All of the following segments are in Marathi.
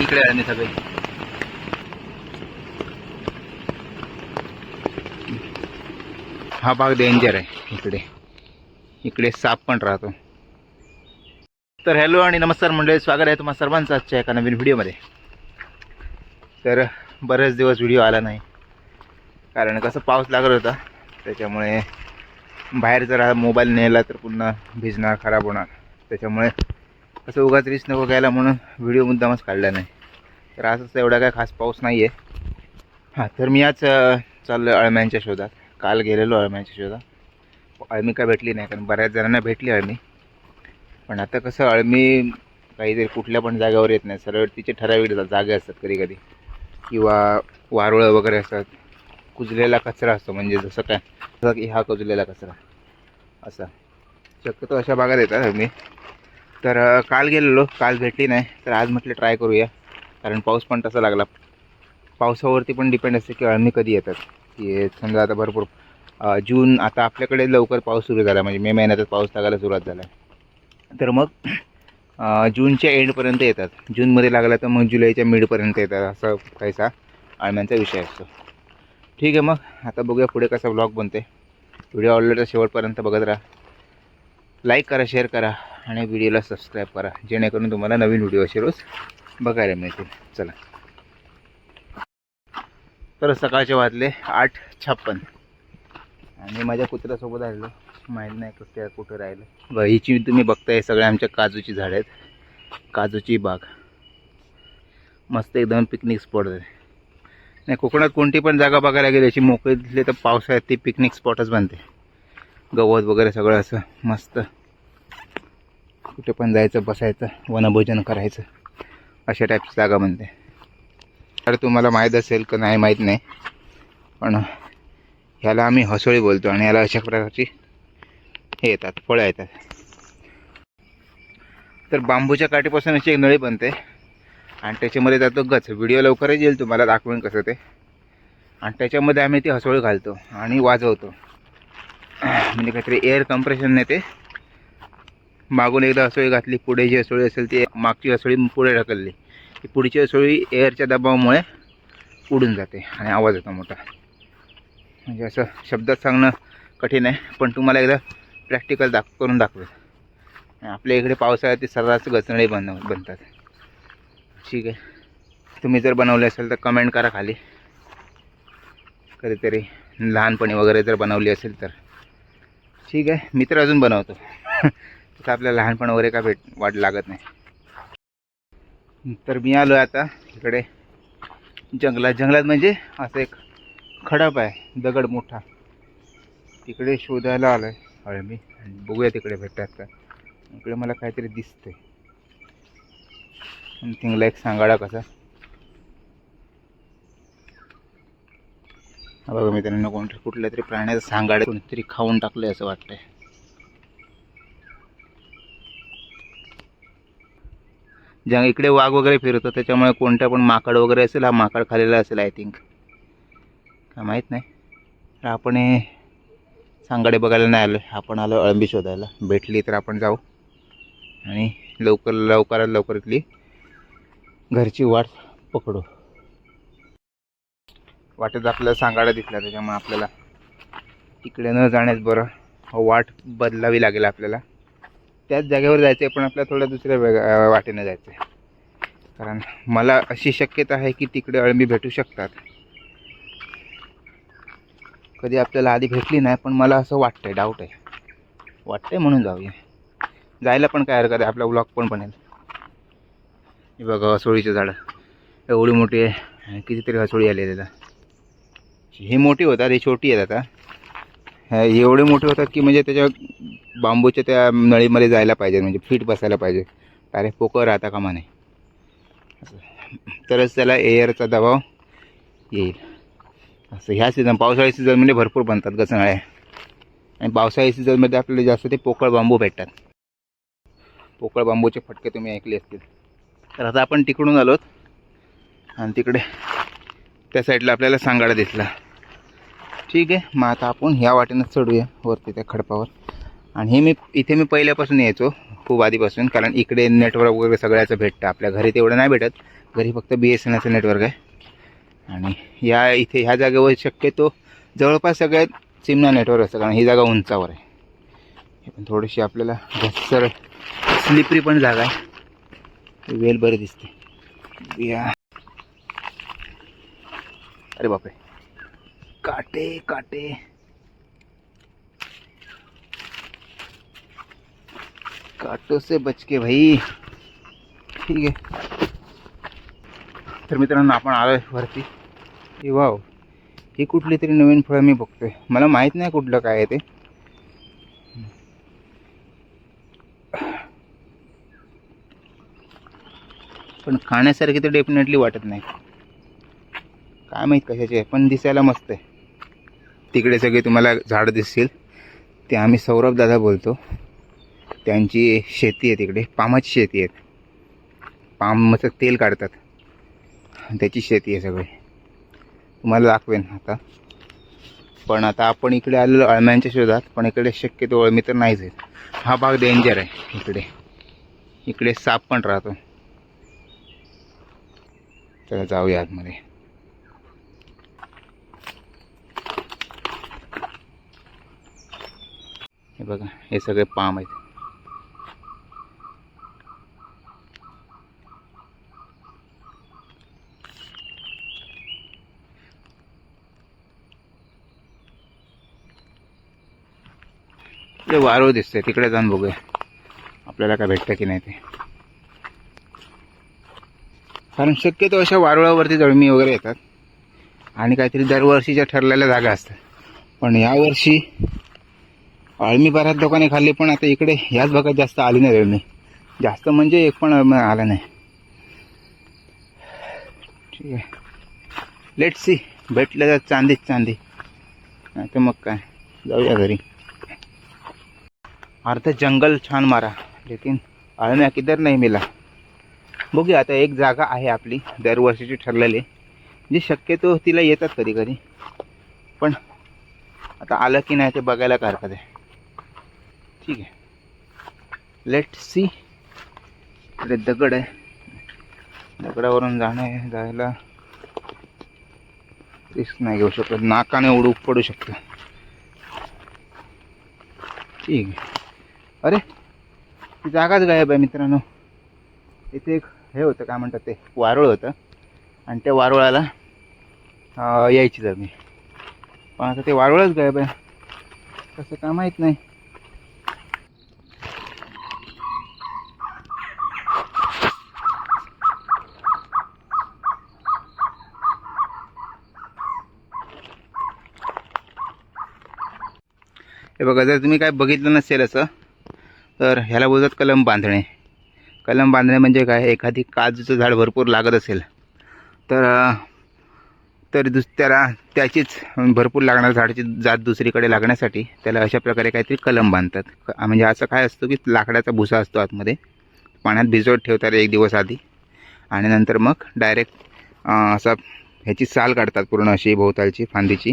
इकडे अळमी सगळे. हा भाग डेंजर आहे इकडे. इकडे साप पण राहतो. तर हॅलो आणि नमस्कार मंडळी स्वागत आहे तुम्हाला सर्वांचं आजच्या एका नवीन व्हिडिओमध्ये. तर बरेच दिवस व्हिडिओ आला नाही. कारण कसं पाऊस लागत होता त्याच्यामुळे बाहेर जर मोबाईल नेला तर पुन्हा भिजणार खराब होणार. त्याच्यामुळे असं उगाच रिस्क नको घ्यायला म्हणून व्हिडिओ मुद्दामच काढला नाही. तर असंच एवढा काय खास पाऊस नाही आहे हां तर मी आज चाललो अळम्यांच्या शोधात. काल गेलेलो अळम्यांच्या शोधात. अळमी काय भेटली नाही कारण बऱ्याच जणांना भेटली अळमी. पण आता कसं अळमी काहीतरी कुठल्या पण जागेवर येत नाही. सरळ तिचे ठराविक जागे असतात कधी कधी. किंवा वारुळं वगैरे असतात. कुजलेला कचरा असतो म्हणजे जसं काय जसं की हा कुजलेला कचरा. असा. शक्यतो अशा भागात येतात अळमी. तर काल गेलेलो. काल भेटली नाही. तर आज म्हटलं ट्राय करूया. कारण पाऊस पण तसा लागला. पावसावरती पण डिपेंड असते की अळमी कधी येतात. की समजा आता भरपूर जून आता आपल्याकडे लवकर पाऊस सुरू झाला. म्हणजे मे महिन्यातच पाऊस लागायला सुरुवात झाला तर मग जूनच्या एंडपर्यंत येतात. जूनमध्ये लागला तर मग जुलैच्या मिडपर्यंत येतात. असं काहीसा अळम्यांचा विषय असतो. ठीक आहे मग. आता बघूया पुढे कसा ब्लॉग बनते व्हिडिओ आवडला तर शेवटपर्यंत बघत राहा. लाईक करा शेअर करा आणि व्हिडिओला सबस्क्राईब करा. जेणेकरून तुम्हाला नवीन व्हिडिओ असे रोज बघायला मिळतील. चला. तर सकाळचे वाजले आठ छप्पन. आणि माझ्या कुत्र्यासोबत राहिलो. माहीत नाही कुठे कुठं राहिलं. बघ हिची तुम्ही बघताय सगळ्या आमच्या काजूची झाडं आहेत. काजूची बाग. मस्त एकदम पिकनिक स्पॉट आहे. नाही कोकणात कोणती पण जागा बघायला गेली अशी मोकळी दिसली तर पावसाळ्यात ती पिकनिक स्पॉटच बनते. गवत वगैरे सगळं असं मस्त. कुठे पण जायचं बसायचं वनभोजन करायचं अशा टाईपची जागा म्हणते. तर तुम्हाला माहीत असेल का नाही माहीत नाही. पण ह्याला आम्ही हसोळी बोलतो आणि याला अशा प्रकारची हे येतात फळं येतात. तर बांबूच्या काठीपासून अशी एक नळी बनते. आणि त्याच्यामध्ये जातो गच. व्हिडिओ लवकरच येईल तुम्हाला दाखवेन कसं ते. आणि त्याच्यामध्ये आम्ही ती हसोळी घालतो आणि वाजवतो. म्हणजे काहीतरी एअर कंप्रेशनने ते मागून एकदा असोळी घातली पुढे जी असोळी असेल ती मागची असोळी पुढे ढकलली. ती पुढची असोळी एअरच्या दबावामुळे उडून जाते आणि आवाज येतो मोठा. म्हणजे असं शब्दात सांगणं कठीण आहे पण तुम्हाला एकदा प्रॅक्टिकल दाख करून दाखवेल. आपल्या इकडे पावसाळ्यात ते सर्रास गचणे बन बनतात. ठीक आहे. तुम्ही जर बनवले असेल तर कमेंट करा खाली. कधीतरी लहानपणी वगैरे जर बनवली असेल तर. ठीक आहे मी तर अजून बनवतो. तसं आपल्या लहानपण वगैरे काय भेट वाट लागत नाही. तर मी आलो आहे आता इकडे जंगलात. जंगलात म्हणजे असं एक खडप आहे दगड मोठा. तिकडे शोधायला आलो आहे अळमी आणि बघूया तिकडे भेटतात का. इकडे मला काहीतरी दिसतंय. थिंगला एक सांगाडा कसा. बघा मित्रांनो कोणत्या कुठल्या तरी प्राण्याचं सांगाडे कोणीतरी खाऊन टाकलंय असं वाटतंय. ज्या इकडे वाघ वगैरे फिरतो त्याच्यामुळे कोणत्या पण माकड वगैरे असेल हा माकड खालेला असेल आय थिंक काय माहीत नाही. तर आपण हे सांगाडे बघायला नाही आलो आपण आलो अळंबी शोधायला. भेटली तर आपण जाऊ. आणि लवकर लवकरात लवकर इथली घरची वाट पकडू. वाटेत आपल्याला सांगाडा दिसला त्याच्यामुळे आपल्याला तिकडे न जाण्यास बरं हो वाट बदलावी लागेल आपल्याला. त्याच जागेवर जायचं आहे पण आपल्याला थोड्या दुसऱ्या वेगळ्या वाटेनं जायचं आहे कारण मला अशी शक्यता आहे की तिकडे अळमी भेटू शकतात. कधी आपल्याला आधी भेटली नाही पण मला असं वाटतं आहे डाऊट आहे. वाटतंय म्हणून जाऊया. जायला पण काय हरकत आहे आपला ब्लॉग पण बनेल. हे बघा हसोळीचं झाडं. एवढी मोठी आहे कितीतरी हसोळी आलेली आहे त्याला हे मोठी होतात ही छोटी आहेत आता. ह्या एवढे मोठे होतात की म्हणजे त्याच्या बांबूच्या त्या नळीमध्ये जायला पाहिजे म्हणजे फिट बसायला पाहिजे. अरे पोकळ राहता कामा नाही असं तरच त्याला एअरचा दबाव येईल. असं ह्या सीझन पावसाळी सीझनमध्ये भरपूर बनतात गचनाळे आणि पावसाळी सीझनमध्ये आपल्याला जास्त ते पोकळ बांबू भेटतात. पोकळ बांबूचे फटके तुम्ही ऐकले असतील. तर आता आपण तिकडून आलोत. आणि तिकडे त्या साईडला आपल्याला सांगाडा दिसला. ठीक आहे. मग आता आपण ह्या वाटेनं चढूया वरती त्या खडपावर. आणि हे मी इथे मी पहिल्यापासून यायचो खूप आधीपासून कारण इकडे नेटवर्क वगैरे सगळ्याचं भेटतं. आपल्या घरी तेवढं नाही भेटत. घरी फक्त बी एस एन एलचं नेटवर्क आहे. आणि या इथे ह्या जागेवर शक्यतो जवळपास सगळ्यात चिमणा नेटवर्क असतं कारण ही जागा उंचावर आहे. हे पण थोडीशी आपल्याला घसर स्लिपरी पण जागा आहे. वेल बरं दिसते. या. अरे बापरे. काटे काटे. काटों से बच के भाई. ठीक आहे तर मित्रांनो आपण आलोय वरती. हे वाव. ही कुठली तरी नवीन फळं मी बघतोय. मला माहीत नाही कुठलं काय आहे ते. पण खाण्यासारखी तर डेफिनेटली वाटत नाही. काय माहीत कशाचे आहे पण दिसायला मस्त आहे. तिकडे सगळे तुम्हाला झाडं दिसतील. ते आम्ही सौरभ दादा बोलतो. त्यांची शेती आहे तिकडे. पामाची शेती आहे. पामचं तेल काढतात. त्याची शेती आहे सगळी. तुम्हाला दाखवेन आता. पण आता आपण इकडे आलेलो अळम्यांच्या शोधात. पण इकडे शक्यतो अळमी तर नाहीच आहेत. हा भाग डेंजर आहे इकडे. इकडे साप पण राहतो. चला जाऊया आतमध्ये. हे बघा हे सगळे पाम आहेत. ते वारो दिसतंय तिकडे जाऊन बघूया. आपल्याला काय भेटतं की नाही ते. कारण शक्यतो अशा वारुळावरती जळमी वगैरे येतात. आणि काहीतरी दरवर्षीच्या ठरलेल्या जागा असतात. पण यावर्षी अळमी बऱ्याच दुकाने खाल्ली पण आता इकडे ह्याच भागात जास्त आली नाही अळमी जास्त म्हणजे एक पण आला नाही. ठीक आहे. लेट सी भेटलं तर चांदीच चांदी. नाही तर मग काय? जाऊया घरी. अर्ध जंगल छान मारा. लेकिन अळम्या किधर नाही मिला. बघूया आता एक जागा आहे आपली दरवर्षीची ठरलेली. जी शक्यतो तिला येतात कधी कधी पण आता आलं की नाही ते बघायला काय हरकत आहे. ठीक आहे. लेट सी इकडे दगड आहे. दगडावरून जाणं आहे जायला. रिस्क नाही घेऊ शकत. नाकाने उडू पडू शकतं. ठीक आहे. अरे ती जागाच गायब आहे मित्रांनो. इथे एक हे होतं काय म्हणतात ते वारुळ होतं. आणि त्या वारुळाला यायची जमीन पण आता ते वारुळच गायब आहे. कसं काय माहीत नाही. हे बघा जर तुम्ही काय बघितलं नसेल असं तर ह्याला बोलतात कलम बांधणे. कलम बांधणे म्हणजे काय? एखादी काजूचं झाड भरपूर लागत असेल तर तर दुस त्याला त्याचीच भरपूर लागणाऱ्या झाडाची जात दुसरीकडे लागण्यासाठी त्याला अशा प्रकारे काहीतरी कलम बांधतात. क- म्हणजे असं काय असतं की लाकडाचा भुसा असतो आतमध्ये पाण्यात भिजवत ठेवतात एक दिवस आधी आणि नंतर मग डायरेक्ट असा ह्याची साल काढतात पूर्ण अशी भोवतालची फांदीची.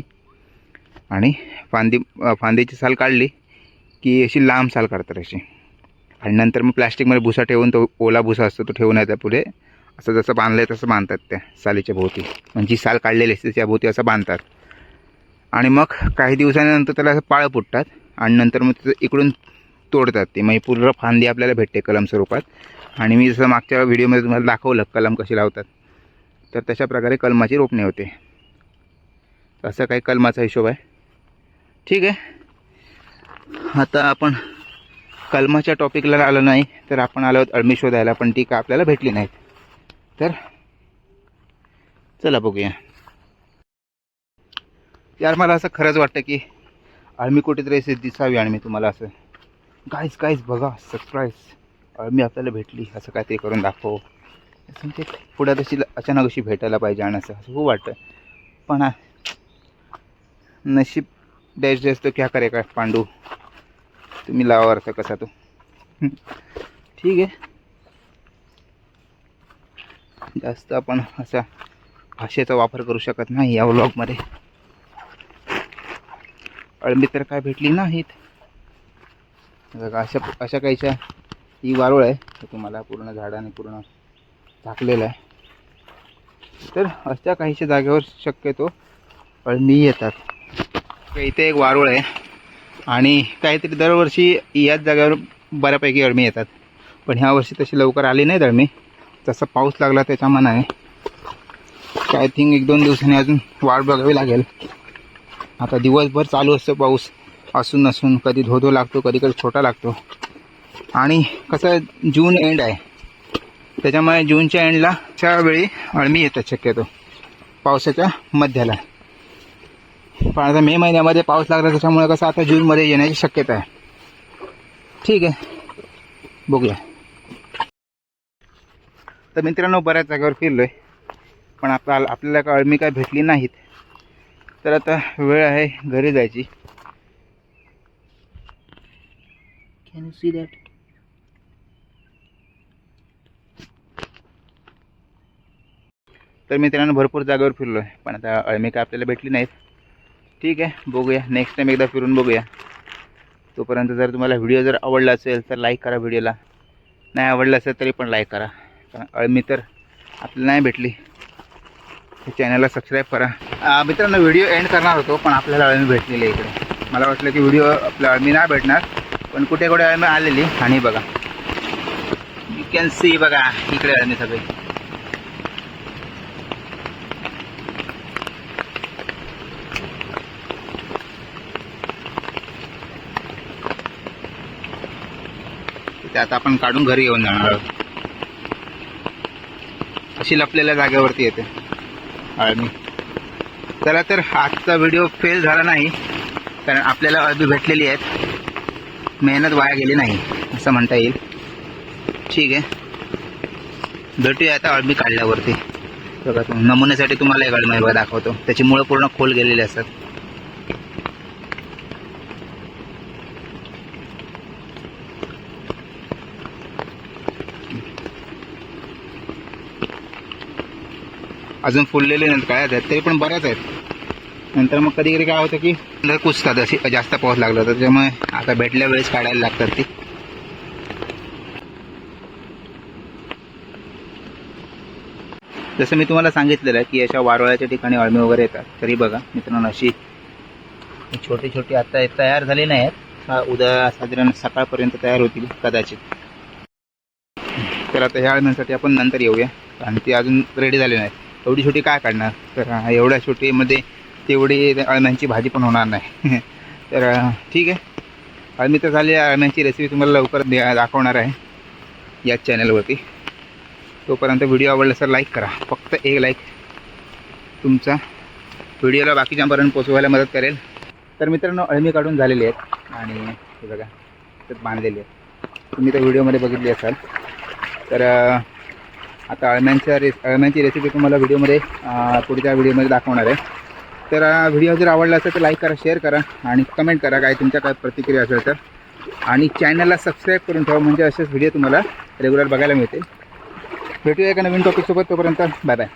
आणि फांदी फांदीची साल काढली की अशी लांब साल काढतात अशी. आणि नंतर मग प्लॅस्टिकमध्ये भुसा ठेवून तो ओला भुसा असतो तो ठेवून येतात पुढे. असं जसं बांधलं आहे तसं बांधतात त्या सालीच्या भोवती. म्हणजे जी साल काढलेली असते त्या भोवती असं बांधतात. आणि मग काही दिवसांनंतर त्याला असं पाळं फुटतात आणि नंतर मग त्याचं इकडून तोडतात ते. म्हणजे पूर्ण फांदी आपल्याला भेटते कलम स्वरूपात. आणि मी जसं मागच्या व्हिडिओमध्ये तुम्हाला दाखवलं कलम कशी लावतात तर तशा प्रकारे कलमाची रोपणे होते. असं काही कलमाचा हिशोब आहे. ठीक आहे. आता आपण कलमाच्या टॉपिकला आलो नाही तर आपण आलो आहोत अळमी शोधायला पण ती का आपल्याला भेटली नाहीत. तर चला बघूया. यार मला असं खरंच वाटतं की अळमी कुठेतरी असे दिसावी आणि मी तुम्हाला असं. काहीच काहीच बघा सरप्राईज अळमी आपल्याला भेटली असं काहीतरी करून दाखव. असं ते पुढे तशी अचानक अशी भेटायला पाहिजे आणि असं असं खूप वाटतं. पण नशीब डॅश डॅश तो क्या करे का पांडू? तुम्ही लावा अर्थ कसा तो? ठीक आहे. जास्त आपण असा भाषेचा वापर करू शकत नाही या व्लॉगमध्ये अळमी तर काय भेटली नाहीत. अशा अशा काहीच्या ही वारुळ आहे. तुम्हाला पूर्ण झाडाने पूर्ण झाकलेलं आहे. तर अशा काहीशा जागेवर शक्यतो अळमी येतात. इथे एक वारुळ आहे. आणि काहीतरी दरवर्षी याच जागेवर बऱ्यापैकी अळमी येतात. पण ह्या वर्षी तशी लवकर आली नाही अळमी. जसा पाऊस लागला त्याच्या मनाने. आय थिंक एक दोन दिवसांनी अजून वाट बघावी लागेल. आता दिवसभर चालू असतो पाऊस. असून नसून कधी धो धो लागतो कधी कधी छोटा लागतो. आणि कसं जून एंड आहे. त्याच्यामुळे जूनच्या एंडला त्यावेळी अळमी येतात शक्यतो. पावसाच्या मध्याला. पण आता मे महिन्यामध्ये पाऊस लागला त्याच्यामुळे कसं आता जूनमध्ये येण्याची शक्यता आहे. ठीक आहे. बघूया. तर मित्रांनो बऱ्याच जागेवर फिरलो आहे पण आपला आपल्याला काय अळमी काय भेटली नाहीत. तर आता वेळ आहे घरी जायची. कॅन यू सी दॅट तर मित्रांनो भरपूर जागेवर फिरलो आहे पण आता अळमी काय आपल्याला भेटली नाहीत. ठीक आहे बघूया. नेक्स्ट टाईम एकदा फिरून बघूया. तोपर्यंत जर तुम्हाला व्हिडिओ जर आवडला असेल तर लाईक करा व्हिडिओला नाही आवडला असेल तरी पण लाईक करा. कारण अळमी तर आपल्याला नाही भेटली. चॅनलला सबस्क्राईब करा. मित्रांनो व्हिडिओ एंड करणार होतो पण आपल्याला अळमी भेटलेली आहे इकडे. मला वाटलं की व्हिडिओ आपल्या अळमी नाही भेटणार पण कुठे कुठे अळमी आलेली आणि बघा. यू कॅन सी बघा इकडे अळमी सगळे. ते आता आपण काढून घरी येऊन जाणार आहोत. अशी लपलेल्या जागेवरती येते. अळमी चला तर आजचा व्हिडिओ फेल झाला नाही कारण आपल्याला अळबी भेटलेली आहेत. मेहनत वाया गेली नाही असं म्हणता येईल. ठीक आहे. भेटूया आता अळबी काढल्यावरती. बघा नमुन्यासाठी तुम्हाला एक अळमी दाखवतो. त्याची मुळं पूर्ण खोल गेलेली असतात. अजून फुललेले नाहीत काय आहेत? तरी पण बऱ्याच आहेत. नंतर मग कधी कधी काय होतं की नंतर कुचतात अशी जास्त पाऊस लागला तर त्याच्यामुळे आता भेटल्या वेळेस काढायला लागतात ती. जसं मी तुम्हाला सांगितलेलं आहे की अशा वारोळ्याच्या ठिकाणी अळमी वगैरे येतात तरी बघा मित्रांनो अशी छोटी छोटी आता तयार झाली नाही आहेत. उद्या साधारण सकाळपर्यंत तयार होतील कदाचित. तर आता ह्या अळम्यांसाठी आपण नंतर येऊया आणि ती अजून रेडी झाली नाही एवढी छोटी काय काढणार तर एवढ्या छोटीमध्ये तेवढी अळम्यांची भाजी पण होणार नाही. तर ठीक आहे. अळमी तर झाली अळम्यांची रेसिपी तुम्हाला लवकर द्या दाखवणार आहे याच चॅनलवरती तोपर्यंत व्हिडिओ आवडला तर लाईक करा. फक्त एक लाईक तुमचा व्हिडिओला बाकीच्यापर्यंत पोचवायला मदत करेल. तर मित्रांनो अळमी काढून झालेली आहेत आणि हे बघा त्यात बांधलेली आहेत. तुम्ही तर व्हिडिओमध्ये बघितली असाल. तर आता अळम्यांच्या रेस अळम्यांची रेसिपी तुम्हाला व्हिडिओमध्ये पुढच्या व्हिडिओमध्ये दाखवणार आहे. तर व्हिडिओ जर आवडला असेल तर लाईक करा शेअर करा आणि कमेंट करा काय तुमच्या काय प्रतिक्रिया असेल तर. आणि चॅनलला सबस्क्राईब करून ठेवा म्हणजे असेच व्हिडिओ तुम्हाला रेग्युलर बघायला मिळतील. भेटूया एका नवीन टॉपिकसोबत तोपर्यंत बाय बाय